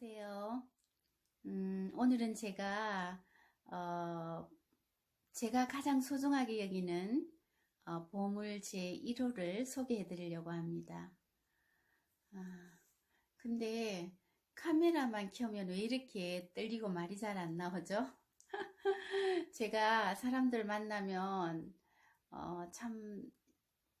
안녕하세요. 음, 오늘은 제가, 어, 제가 가장 소중하게 여기는 어, 보물 제1호를 소개해 드리려고 합니다. 아, 근데 카메라만 켜면 왜 이렇게 떨리고 말이 잘 안 나오죠? 제가 사람들 만나면 어, 참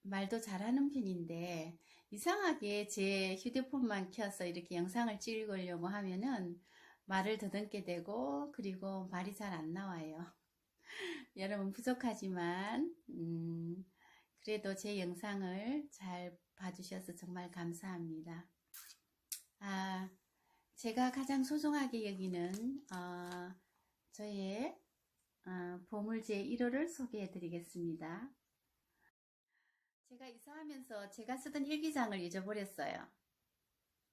말도 잘하는 편인데 이상하게 제 휴대폰만 켜서 이렇게 영상을 찍으려고 하면은 말을 더듬게 되고 그리고 말이 잘 안 나와요. 여러분 부족하지만 음, 그래도 제 영상을 잘 봐주셔서 정말 감사합니다. 아, 제가 가장 소중하게 여기는 어, 저의 어, 보물제 1호를 소개해 드리겠습니다. 제가 이사하면서 제가 쓰던 일기장을 잊어버렸어요.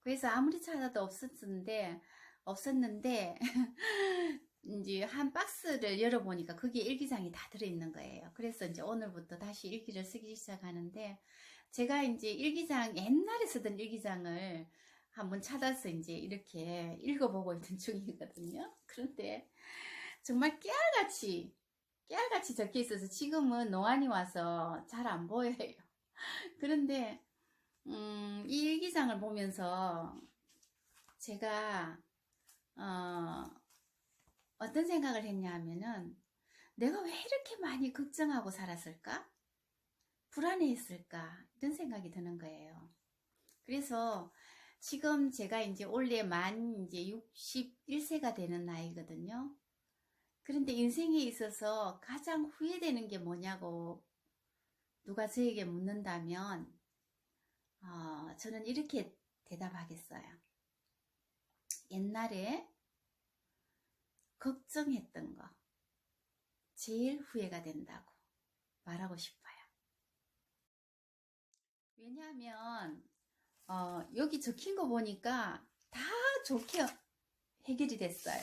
그래서 아무리 찾아도 없었는데, 없었는데, 이제 한 박스를 열어보니까 거기에 일기장이 다 들어있는 거예요. 그래서 이제 오늘부터 다시 일기를 쓰기 시작하는데, 제가 이제 일기장, 옛날에 쓰던 일기장을 한번 찾아서 이제 이렇게 읽어보고 있는 중이거든요. 그런데 정말 깨알같이, 깨알같이 적혀 있어서 지금은 노안이 와서 잘 안 보여요. 그런데 음, 이 일기장을 보면서 제가 어, 어떤 생각을 했냐 하면은 내가 왜 이렇게 많이 걱정하고 살았을까? 불안해했을까? 이런 생각이 드는 거예요. 그래서 지금 제가 이제 올해 만 이제 61세가 되는 나이거든요. 그런데 인생에 있어서 가장 후회되는 게 뭐냐고 누가 저에게 묻는다면 어, 저는 이렇게 대답하겠어요. 옛날에 걱정했던 거 제일 후회가 된다고 말하고 싶어요. 왜냐하면 어, 여기 적힌 거 보니까 다 좋게 해결이 됐어요.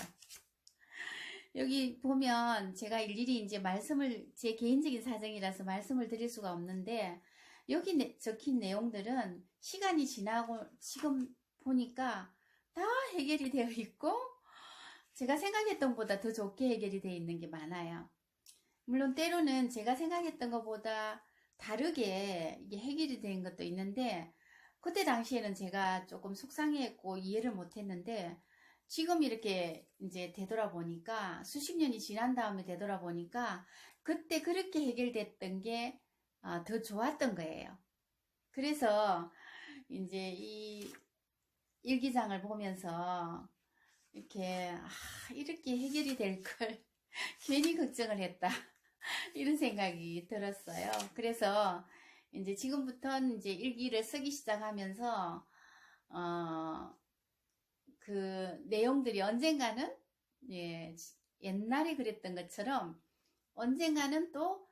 여기 보면 제가 일일이 이제 말씀을 제 개인적인 사정이라서 말씀을 드릴 수가 없는데 여기 내, 적힌 내용들은 시간이 지나고 지금 보니까 다 해결이 되어 있고 제가 생각했던 것보다 더 좋게 해결이 되어 있는 게 많아요. 물론 때로는 제가 생각했던 것보다 다르게 이게 해결이 된 것도 있는데 그때 당시에는 제가 조금 속상해했고 이해를 못했는데 지금 이렇게 이제 되돌아보니까 수십 년이 지난 다음에 되돌아보니까 그때 그렇게 해결됐던 게더 아, 좋았던 거예요. 그래서 이제 이 일기장을 보면서 이렇게 아, 이렇게 해결이 될 걸 괜히 걱정을 했다 이런 생각이 들었어요. 그래서 이제 지금부터 이제 일기를 쓰기 시작하면서 어, 그 내용들이 언젠가는 예, 옛날에 그랬던 것처럼 언젠가는 또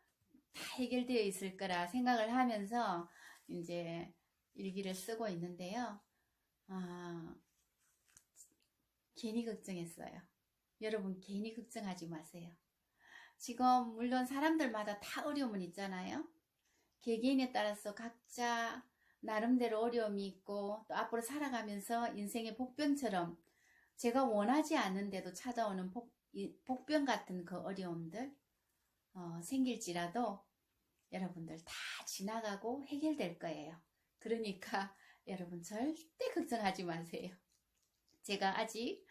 다 해결되어 있을 거라 생각을 하면서 이제 일기를 쓰고 있는데요. 아, 괜히 걱정했어요. 여러분 괜히 걱정하지 마세요. 지금 물론 사람들마다 다 어려움은 있잖아요. 개개인에 따라서 각자 나름대로 어려움이 있고 또 앞으로 살아가면서 인생의 복변처럼 제가 원하지 않는데도 찾아오는 복, 복변 같은 그 어려움들 어, 생길지라도 여러분들 다 지나가고 해결될 거예요. 그러니까 여러분 절대 걱정하지 마세요. 제가 아직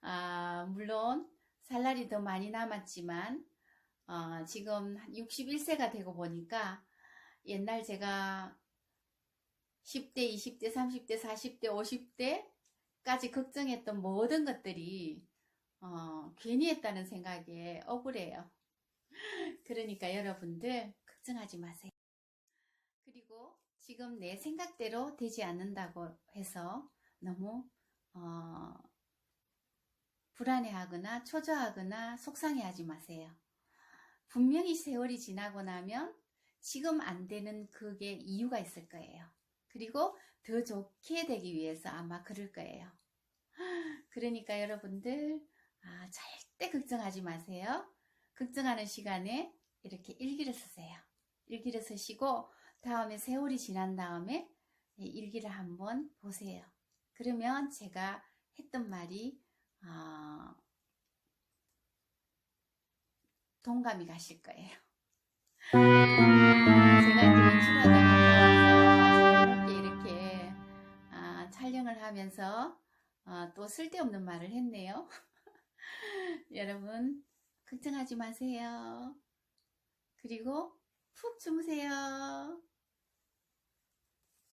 아, 물론 살 날이 더 많이 남았지만 어, 지금 61세가 되고 보니까 옛날 제가 10대, 20대, 30대, 40대, 50대까지 걱정했던 모든 것들이 어, 괜히 했다는 생각에 억울해요. 그러니까 여러분들 걱정하지 마세요. 그리고 지금 내 생각대로 되지 않는다고 해서 너무 어, 불안해하거나 초조하거나 속상해하지 마세요. 분명히 세월이 지나고 나면 지금 안 되는 그게 이유가 있을 거예요. 그리고 더 좋게 되기 위해서 아마 그럴 거예요. 그러니까 여러분들 아, 절대 걱정하지 마세요. 걱정하는 시간에 이렇게 일기를 쓰세요. 일기를 쓰시고 다음에 세월이 지난 다음에 일기를 한번 보세요. 그러면 제가 했던 말이 어, 동감이 가실 거예요. 제가 이제 외출하다가 하면서 어, 또 쓸데없는 말을 했네요. 여러분 걱정하지 마세요. 그리고 푹 주무세요.